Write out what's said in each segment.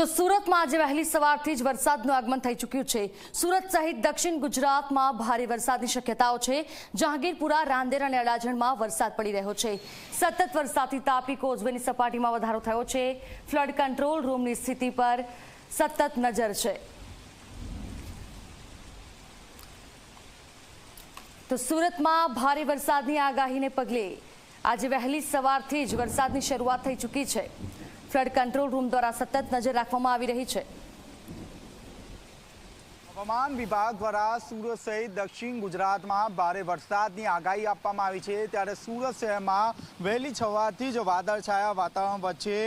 તો સુરતમાં આજે વહેલી સવારથી જ વરસાદનું આગમન થઈ ચૂક્યું છે. સુરત સહિત દક્ષિણ ગુજરાતમાં ભારે વરસાદની શક્યતાઓ છે. જહાંગીરપુરા, રાંદેર અને અડાજણમાં વરસાદ પડી રહ્યો છે. સતત વરસાદથી તાપી કોઝવેની સપાટીમાં વધારો થયો છે. ફ્લડ કંટ્રોલ રૂમની સ્થિતિ પર સતત નજર છે. તો સુરતમાં ભારે વરસાદની આગાહીને પગલે આજે વહેલી સવારથી જ વરસાદની શરૂઆત થઈ ચૂકી છે. ફ્લડ કંટ્રોલ રૂમ દ્વારા સતત નજર રાખવામાં આવી રહી છે. હવામાન વિભાગ દ્વારા સુરત સહિત દક્ષિણ ગુજરાતમાં ભારે વરસાદની આગાહી આપવામાં આવી છે. ત્યારે સુરત શહેરમાં વહેલી સવારથી જ વાદળછાયા વાતાવરણ વચ્ચે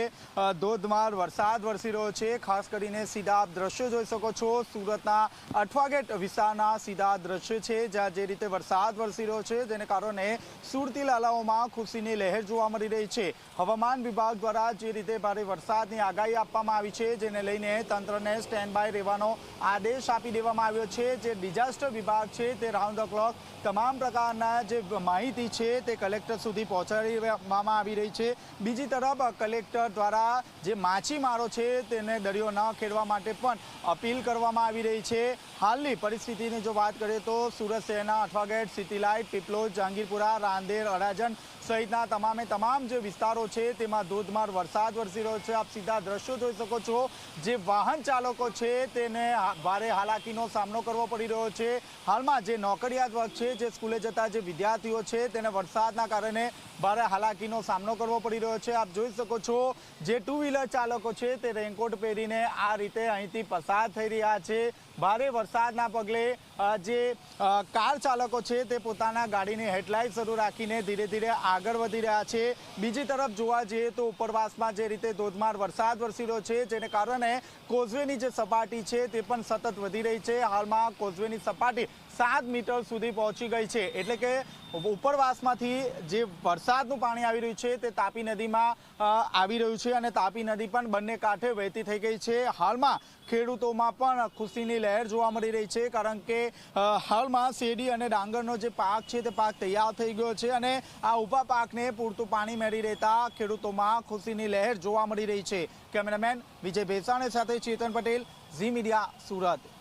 ધોધમાર વરસાદ વરસી રહ્યો છે. ખાસ કરીને સીધા દ્રશ્યો જોઈ શકો છો. સુરતના અઠવાગેટ વિસ્તારના સીધા દ્રશ્યો છે, જ્યાં જે રીતે વરસાદ વરસી રહ્યો છે, જેને કારણે સુરતી લાલાઓમાં ખુશીની લહેર જોવા મળી રહી છે. હવામાન વિભાગ દ્વારા જે રીતે ભારે વરસાદની આગાહી આપવામાં આવી છે, જેને લઈને તંત્રને સ્ટેન્ડ બાય રહેવાનો આદેશ આપી દેવામાં આવ્યો છે. જે ડિઝાસ્ટર વિભાગ છે તે રાઉન્ડ ધ ક્લોક તમામ પ્રકારના જે માહિતી છે તે કલેક્ટર સુધી પહોંચાડી દેવામાં આવી રહી છે. બીજી તરફ, કલેક્ટર દ્વારા જે માછીમારો છે તેને દરિયો ન ખેડવા માટે પણ અપીલ કરવામાં આવી રહી છે. હાલની પરિસ્થિતિની જો વાત કરીએ તો સુરત શહેરના અઠવાગેટ સિટીલાઇટ પીપલોજ જહાંગીરપુરા, રાંદેર, અડાજણ સહિતના તમામે તમામ જે વિસ્તારો છે તેમાં ધોધમાર વરસાદ વરસી રહ્યો છે. આપ સીધા દ્રશ્યો જોઈ શકો છો. જે વાહન ચાલકો છે તેને ભારે ભારે હાલાકીનો સામનો કરવો પડી રહ્યો છે. હાલમાં જે નોકરિયાત વર્ગ છે, જે સ્કૂલે જતા જે વિદ્યાર્થીઓ છે, તેને વરસાદના કારણે ભારે હાલાકીનો સામનો કરવો પડી રહ્યો છે. આપ જોઈ શકો છો, જે ટુ વ્હીલર ચાલકો છે, તે રેનકોટ પહેરીને આ રીતે અહીંથી પસાર થઈ રહ્યા છે. ભારે વરસાદના પગલે જે કાર ચાલકો છે તે પોતાના ગાડીની હેડલાઇટ શરૂ રાખીને ધીરે ધીરે આગળ વધી રહ્યા છે. બીજી તરફ જોવા જઈએ તો ઉપરવાસમાં જે રીતે ધોધમાર વરસાદ વરસી રહ્યો છે, જેને કારણે કોઝવેની જે સપાટી છે તે પણ સતત વધી રહી છે. હાલમાં કોઝવેની સપાટી સાત મીટર સુધી પહોંચી ગઈ છે. એટલે કે ઉપરવાસમાંથી જે વરસાદનું પાણી આવી રહ્યું છે તે તાપી નદીમાં આવી રહ્યું છે અને તાપી નદી પણ બંને કાંઠે વહેતી થઈ ગઈ છે. હાલમાં ખેડૂતોમાં પણ ખુશીની લહેર જોવા મળી રહી છે, કારણ કે હાલમાં શેરડી અને ડાંગરનો જે પાક છે તે પાક તૈયાર થઈ ગયો છે અને આ ઊભા પાકને પૂરતું પાણી મળી રહેતા ખેડૂતોમાં ખુશીની લહેર જોવા મળી રહી છે. કેમેરામેન વિજય ભેસાણે સાથે ચેતન પટેલ, ઝી મીડિયા સુરત.